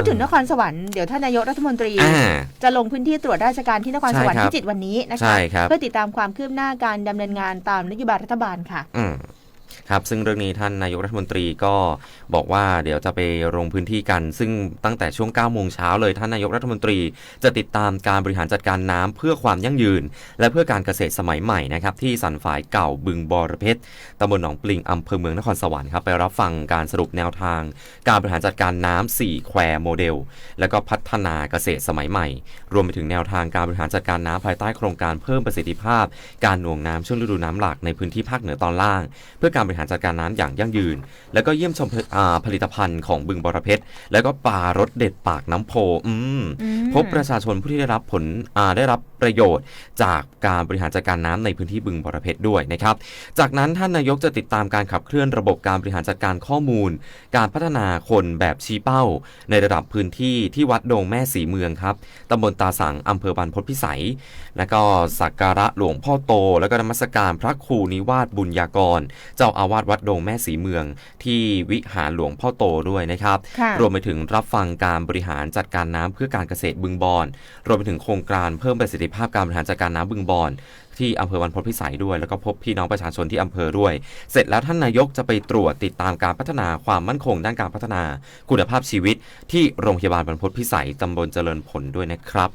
ดถึงนครสวรรค์เดี๋ยวท่านนายกรัฐมนตรีอ่าจะลงพื้นที่ตรวจราชการที่นครสวรรค์ใช่ครับพิจิตรวันนี้นะใช่คะครับเพื่อติดตามความคืบหน้าการดำเนินงานตามนโยบายรัฐบาลค่ะอืม ครับซึ่งเรื่องนี้ท่านนายกรัฐมนตรีก็บอกว่าเดี๋ยวจะไปลงพื้นที่กัน ซึ่งตั้งแต่ช่วง9โมงเช้าเลยท่านนายกรัฐมนตรีจะติดตามการบริหารจัดการน้ำเพื่อความยั่งยืน และเพื่อการเกษตรสมัยใหม่นะครับที่สันฝายเก่าบึงบอระเพ็ดตำบลหนองปลิงอำเภอเมืองนครสวรรค์ครับไปรับฟังการสรุปแนวทาง การบริหารจัดการน้ำ4แควโมเดล แล้วก็พัฒนาเกษตรสมัยใหม่ รวมไปถึงแนวทางการบริหารจัดการน้ำภายใต้โครงการเพิ่มประสิทธิภาพ การหน่วงน้ำช่วงฤดูน้ำหลากในพื้นที่ภาคเหนือตอนล่าง เพื่อการการบริหารจัดการน้ำอย่างยั่งยืน แล้วก็เยี่ยมชมผลิตภัณฑ์ของบึงบรเพชร แล้วก็ปลารสเด็ดปากน้ำโพอืมอืม พบประชาชนผู้ที่ได้รับผลอ่าได้รับประโยชน์ จากการบริหารจัดการน้ำในพื้นที่บึงบรเพชรด้วยนะครับ จากนั้นท่านนายกจะติดตามการขับเคลื่อนระบบการบริหารจัดการข้อมูล การพัฒนาคนแบบชี้เป้า ในระดับพื้นที่ที่วัดดงแม่สีเมืองครับตำบลตาสังอำเภอบรรพตพิสัย แล้วก็สักการะหลวงพ่อโต แล้วก็นมัสการพระครูนิวาสบุญญากร เจ้าอาวาสวัดดงแม่สีเมือง ที่วิหารหลวงพ่อโตด้วยนะครับค่ะรวมไปถึงรับฟังการบริหารจัดการน้ำเพื่อการเกษตรบึงบอน รวมไปถึงโครงการเพิ่มประสิทธิภาพการบริหารจัดการน้ำบึงบอน ที่อำเภอวันพตพิสัยด้วย แล้วก็พบพี่น้องประชาชนที่อำเภอด้วย เสร็จแล้วท่านนายกจะไปตรวจติดตามการพัฒนาความมั่นคง ด้านการพัฒนา คุณภาพชีวิต ที่โรงพยาบาลบรรพตพิสัยตำบลเจริญผลด้วยนะครับ